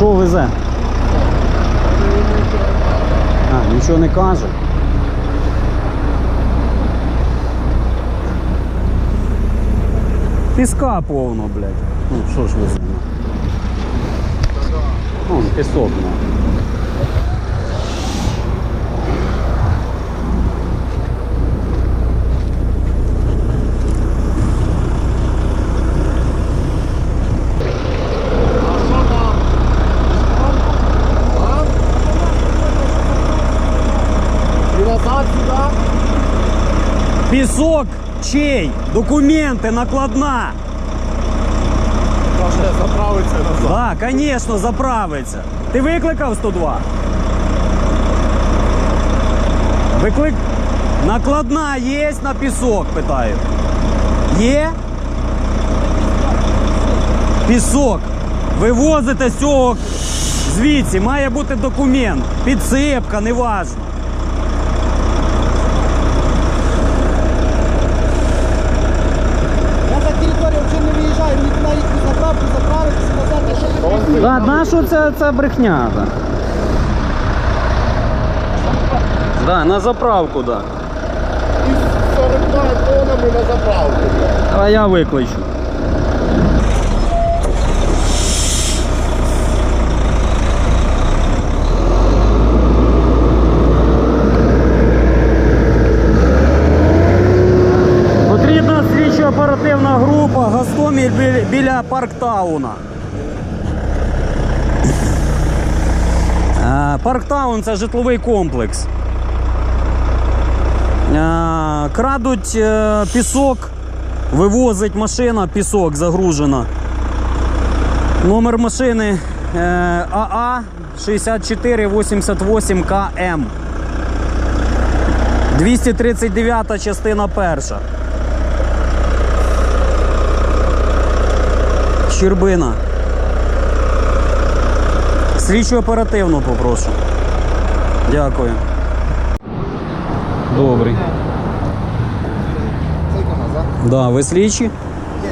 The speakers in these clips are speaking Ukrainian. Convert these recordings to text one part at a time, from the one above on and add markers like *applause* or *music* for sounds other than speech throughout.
Що везе? А, нічого не каже. Піска повно, блядь. Ну, що ж везе? ну? Вон, пісок, ну. І назад сюди. Пісок чей? Документи, накладна. Каже, заправиться назад. Так, звісно, заправиться. Ти викликав 102? Виклик. Накладна є на пісок, питаю. Є? Пісок. Вивозите з цього звідси, має бути документ. Підсипка, неважно. Я за територію вже не виїжджаю, мені туди їхати заправку, заправитися, назад, я ще не Да, що це, це брехня? Да. Да, на заправку, да. І 42 тонами на заправку. А я викличу. Потрібна слідчо-оперативна група Гастоміль бі- біля Парктауна. Парктаун це житловий комплекс. Е, Крадуть е, пісок, вивозить машина, пісок загружена. Номер машини АА 6488 КМ. 239 частина перша. Щербина. Слідчу оперативно попрошу. Дякую. Добрий. Да, ви слідчі? Ні, не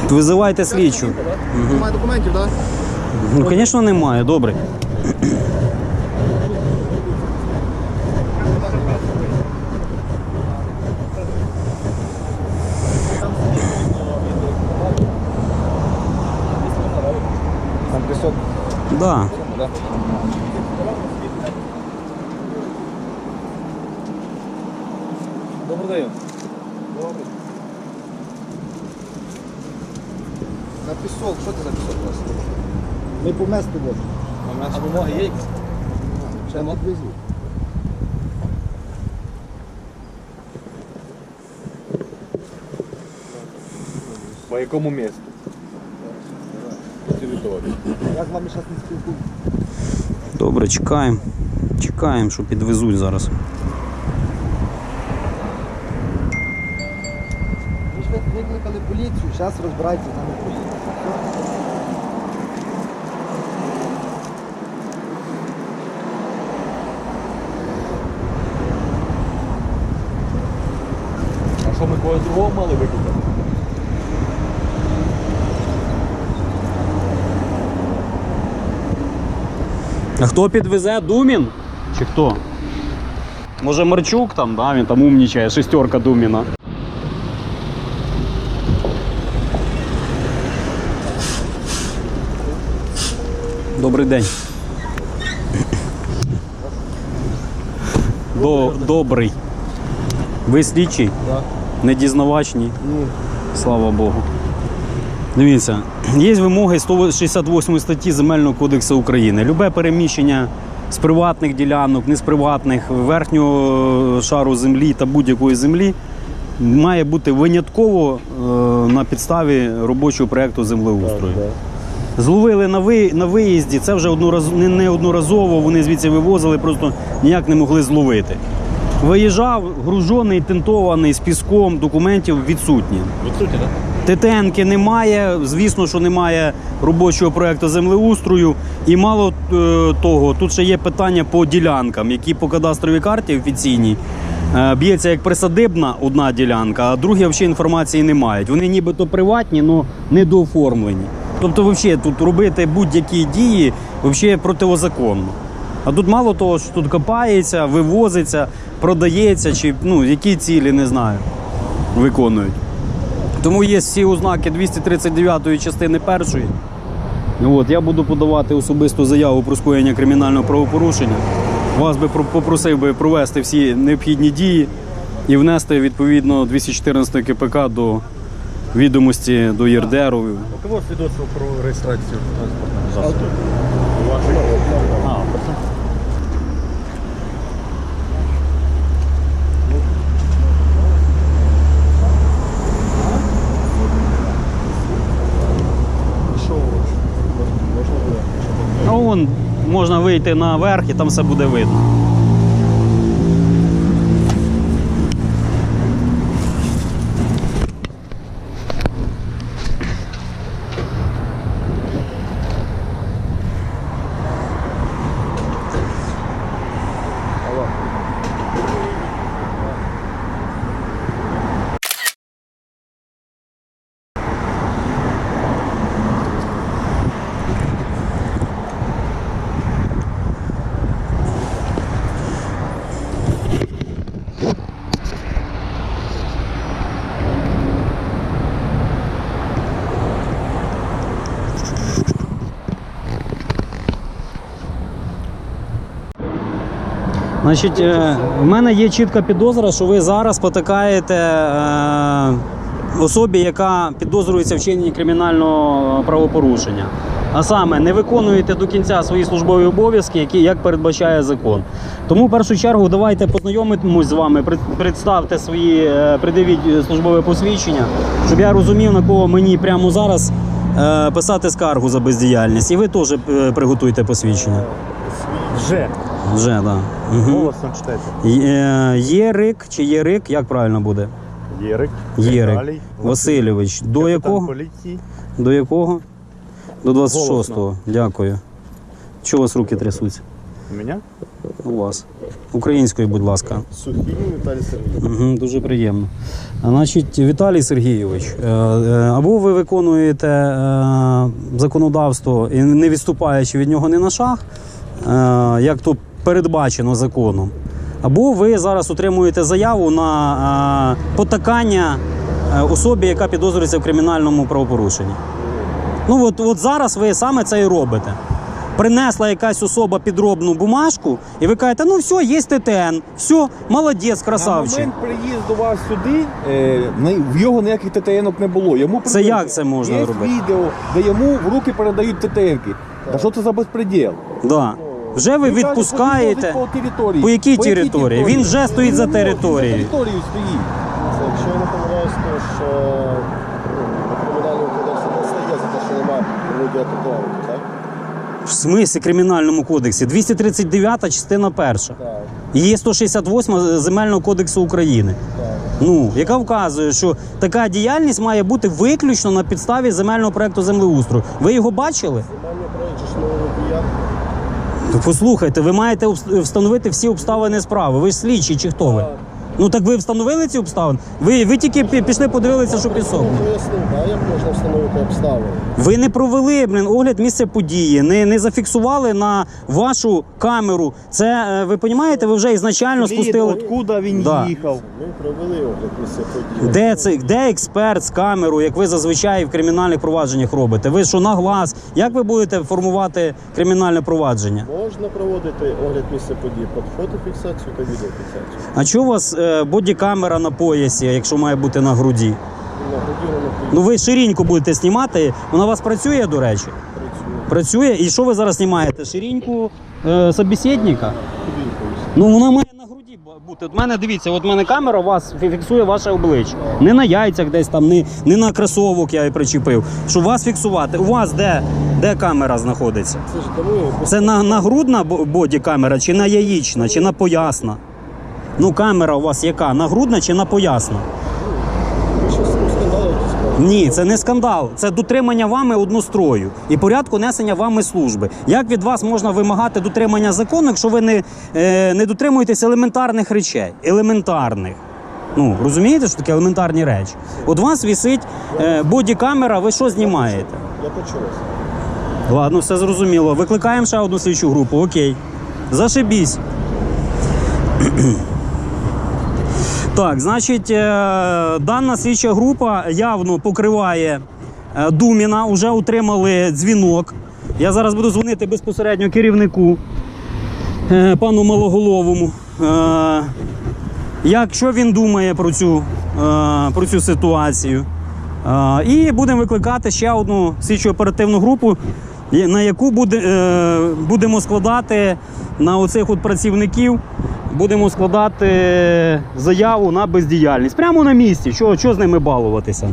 слідчий. Визивайте слідчу. Немає документів, так? Ну, звісно, немає, добре. Там пісок. Да. Добрий день. На пісок, що це за пісок у вас? Ми по месту можемо. А вимоги є якісь? Ще не. По якому місту? Територію. Я з вами зараз не спілкуюся. Добре, чекаємо. Чекаємо, що підвезуть зараз. Ви ж викликали поліцію, зараз розбирайтеся з нами поліція. А що ми когось другого мали викликати? А хто підвезе? Думін? Чи хто? Може Марчук там, да? Він там умнічає, шестерка Думіна. Добрий день. До, добрий. Ви слідчий? Так. Не дізнавачні? Ні. Слава Богу. Дивіться, є вимоги 168 статті Земельного кодексу України. Любе переміщення з приватних ділянок, не з приватних, верхнього шару землі та будь-якої землі має бути винятково е, на підставі робочого проєкту землеустрою. Зловили на, ви, на виїзді, це вже однораз, не, не одноразово, вони звідси вивозили, просто ніяк не могли зловити. Виїжджав, гружений, тентований з піском, документів відсутні. Відсутні, так? ТТНки немає, звісно, що немає робочого проєкту землеустрою. І мало е, того, тут ще є питання по ділянкам, які по кадастровій карті офіційній е, б'ється як присадибна одна ділянка, а другі взагалі інформації не мають. Вони нібито приватні, але недооформлені. Тобто, взагалі, тут робити будь-які дії взагалі протизаконно. А тут мало того, що тут копається, вивозиться, продається, чи ну, які цілі, не знаю, виконують. Тому є всі ознаки 239 частини першої. От, я буду подавати особисту заяву про скоєння кримінального правопорушення. Вас би попросив би провести всі необхідні дії і внести відповідно 214 КПК до відомості до ЄРДРу. У кого свідоцтво про реєстрацію транспортного засобу? Ну, вон можна вийти наверх і там все буде видно. Значить, е, в мене є чітка підозра, що ви зараз потикаєте е, особі, яка підозрюється в вчиненні кримінального правопорушення. А саме не виконуєте до кінця свої службові обов'язки, які як передбачає закон. Тому в першу чергу давайте познайомимось з вами, пред- представте свої, е, придивіть службове посвідчення, щоб я розумів, на кого мені прямо зараз писати скаргу за бездіяльність. І ви теж приготуйте посвідчення. Вже. Вже, так. Да. Угу. Голосом читайте. Є, Єрик чи Єрик, як правильно буде? Єрик. Єрик Віталій. Васильович. До Капітан якого? поліції. До якого? До 26-го. Дякую. Чого у вас руки трясуться? У мене? У вас. Українською, будь ласка. Сухий Віталій Сергійович. Угу, дуже приємно. А, Значить, Віталій Сергійович, е, е, або ви виконуєте е, законодавство і не відступаючи від нього ні на шаг, е, як то передбачено законом, або ви зараз отримуєте заяву на потакання е, особі, яка підозрюється в кримінальному правопорушенні. Ну от, от зараз ви саме це і робите. Принесла якась особа підробну бумажку, і ви кажете, ну все, є ТТН, все, молодець, красавчик. На момент приїзду вас сюди е, в його ніяких ТТНок не було. Йому Це як це можна Є робити? відео, де йому в руки передають ТТНки. Та що це за безпреділ? Да. Вже ви відпускаєте. що він возить По, території. По якій території? Він вже стоїть за може, територією. Стоїть. Якщо я не помиляюсь, то що ну, на кримінальному кодексі не стає за те, що немає радіатодовики, так? В смислі кримінальному кодексі 239 частина перша. Так, І Є 168 земельного кодексу України. так. Ну, яка вказує, що така діяльність має бути виключно на підставі земельного проекту землеустрою. Ви його бачили? Земельний проєкт чи ж новий водія. То Послухайте, ви маєте встановити всі обставини справи. Ви ж слідчі чи хто ви? Ну так ви встановили ці обставини? Ви, ви тільки пі- пішли подивилися, що пісок. Ну, Пояснив, да, як можна встановити обставини. Ви не провели блін, огляд місця події, не, не зафіксували на вашу камеру. Це е, ви розумієте, ви вже ізначально спустили. Откуда він Да. їхав? Ми провели огляд місця події. Де це де експерт з камерою, як ви зазвичай в кримінальних провадженнях робите? Ви що на глаз? Як ви будете формувати кримінальне провадження? Можна проводити огляд місця події під фотофіксацію та відеофіксацію. А чого у вас е, бодікамера на поясі, якщо має бути на груді? На груді вона Ну ви ширіньку будете знімати. Вона у вас працює, до речі? працює. Працює. І що ви зараз знімаєте? Ширіньку е, собеседника? Ну вона має на груді бути. От мене дивіться, от мене камера вас фіксує ваше обличчя. Не на яйцях десь там, не, не на кросовок я її причепив. Щоб вас фіксувати. У вас де, де камера знаходиться? Це ж тому Це на, нагрудна бо- боді-камера, чи на яєчна, чи на поясна? Ну, камера у вас яка? Нагрудна чи на поясна? ви щось скандали якісь справи. Ні, це не скандал. Це дотримання вами однострою і порядку несення вами служби. Як від вас можна вимагати дотримання закону, якщо ви не, е, не дотримуєтесь елементарних речей? Елементарних. Ну, розумієте, що таке елементарні речі? От у вас висить е, бодікамера, ви що знімаєте? Я почулося. Ладно, все зрозуміло. Викликаємо ще одну слідчу групу, окей. Зашибісь. Так, значить, е, дана слідча група явно покриває е, Думіна, вже отримали дзвінок. Я зараз буду дзвонити безпосередньо керівнику, е, пану Малоголовому. Як що він думає про цю, про цю ситуацію? І будемо викликати ще одну слідчу оперативну групу, на яку буде, е, будемо складати на оцих от працівників. Будемо складати заяву на бездіяльність. Прямо на місці. Що, що з ними балуватися?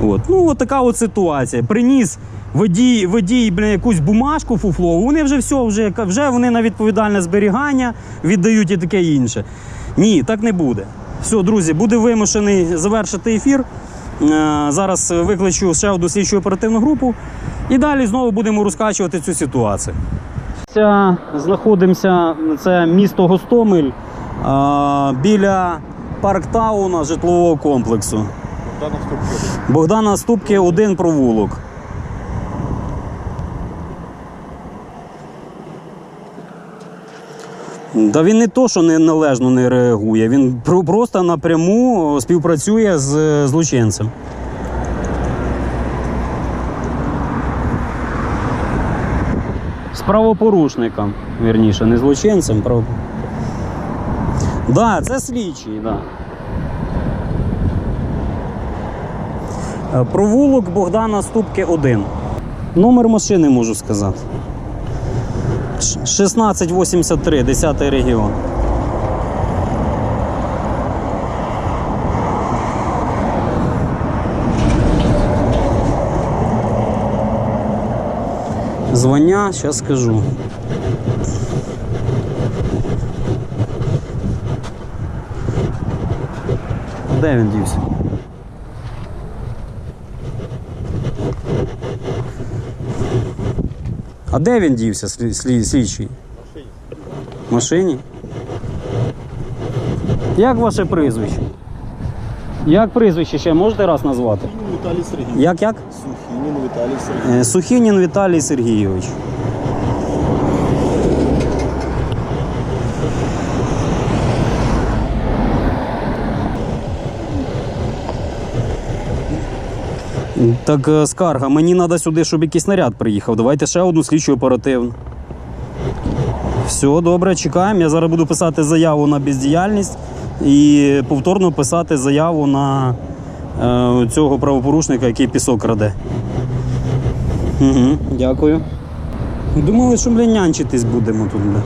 От. Ну, от така от ситуація. Приніс водій, водій бля, якусь бумажку фуфлову, вони вже все, вже, вже вони на відповідальне зберігання віддають і таке інше. Ні, так не буде. Все, друзі, буде вимушений завершити ефір. Е, Зараз викличу ще одну слідчу оперативну групу і далі знову будемо розкачувати цю ситуацію. Знаходимося, це місто Гостомель біля парктауна житлового комплексу. Богдана Ступки, один провулок. Та він не то, що не належно не реагує, він просто напряму співпрацює з е, злочинцем. З правопорушником, вірніше, не злочинцем, право. Так, да, це слідчий. Да. Е, Провулок Богдана Ступки 1. Номер машини можу сказати. Ш- 1683, 10 регіон. Звання, зараз скажу. Де він дівся? А де він дівся, слі- слі- слідчий? В машині. Як ваше прізвище? Як прізвище ще можете раз назвати? Віталій Сергійович. Як як? Сухінін Віталій Сергійович. Е, Сухінін Віталій Сергійович. Так, е, скарга, мені треба сюди, щоб якийсь наряд приїхав. Давайте ще одну слідчу оперативну. Все, добре, чекаємо. Я зараз буду писати заяву на бездіяльність і повторно писати заяву на е, цього правопорушника, який пісок краде. Угу, дякую. Думали, що бля, нянчитись будемо тут. Бля.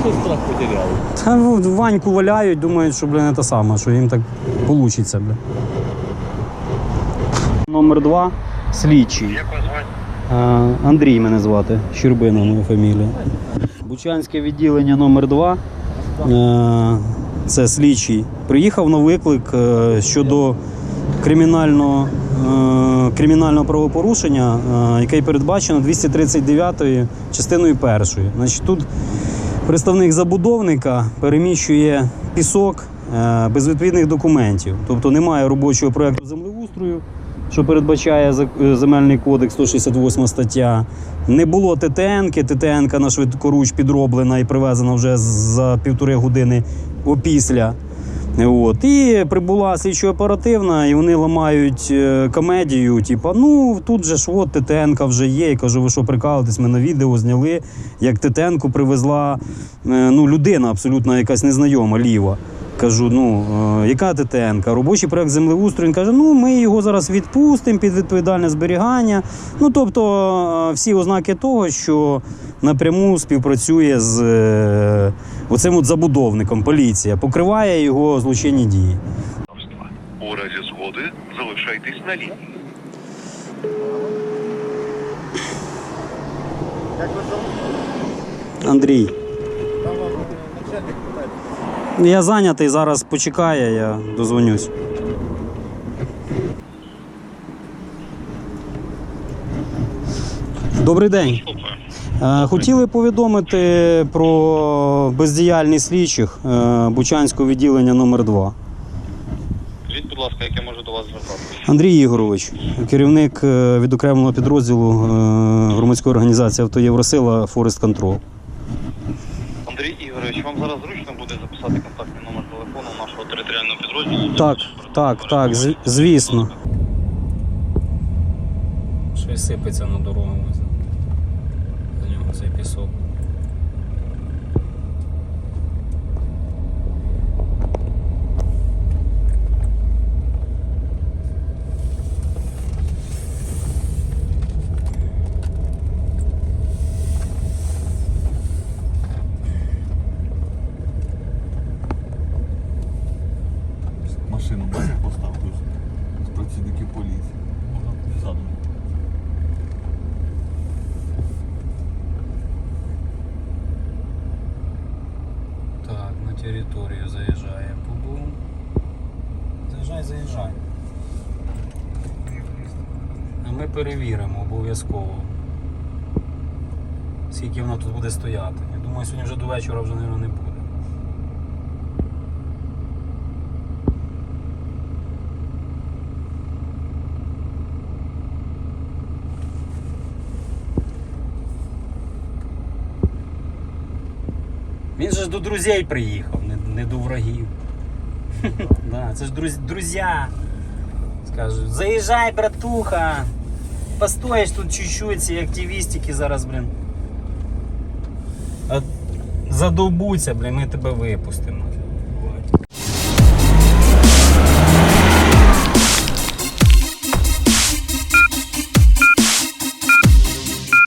Хто страх потеряли? Та в- Ваньку валяють, думають, що бля, не те саме, що їм так вийде. Бля. Номер два слідчий. Як вас звати? Е, Андрій мене звати, Щербина моя фамілія. Бучанське відділення номер 2 Е, Це слідчий. Приїхав на виклик е, щодо кримінального, кримінального правопорушення, яке передбачено 239 частиною першою. Значить, тут представник забудовника переміщує пісок без відповідних документів. Тобто немає робочого проєкту землеустрою, що передбачає е, земельний кодекс 168 стаття. Не було ТТНки, ТТНка на швидкоруч підроблена і привезена вже за півтори години опісля. От. І прибула слідчо оперативна, і вони ламають е, комедію. Типа, ну тут же ж от ТТНка вже є. Я кажу, ви що прикалуєтесь, ми на відео зняли, як ТТНку привезла е, ну, людина абсолютно якась незнайома, ліва. Кажу, ну е, яка ТТНка? Робочий проект землеустрою. Він каже, ну ми його зараз відпустимо під відповідальне зберігання. Ну тобто е, всі ознаки того, що напряму співпрацює з е, оцим от забудовником, поліція, покриває його злочинні дії. У разі згоди залишайтесь на лінії. Андрій, Там вам начальник питає. Я зайнятий, зараз почекає, я дозвонюсь. Добрий день. Е, Хотіли повідомити про бездіяльність слідчих е, Бучанського відділення номер 2 Скажіть, будь ласка, як я можу до вас звертатися? Андрій Ігорович, керівник е, відокремленого підрозділу громадської організації «Авто Євросила Форест Контрол. Андрій Ігорович, вам зараз зручно Так, так, так, звісно. Щось сипеться на дорогу. За нього цей пісок. Машину бачиш поставив з працівників поліції. Можна задом. Так, на територію заїжджає. Бу-бум. Заїжджай, заїжджай. А ми перевіримо обов'язково. Скільки воно тут буде стояти. Я думаю, сьогодні вже до вечора вже, мабуть, не буде. Він же ж до друзей приїхав, не, не до врагів. *laughs* да, це ж друз, друзі. Скажуть, заїжджай, братуха. Постоїш тут чуть-чуть, ці активістики зараз, блін. Задовбуться, блін, ми тебе випустимо.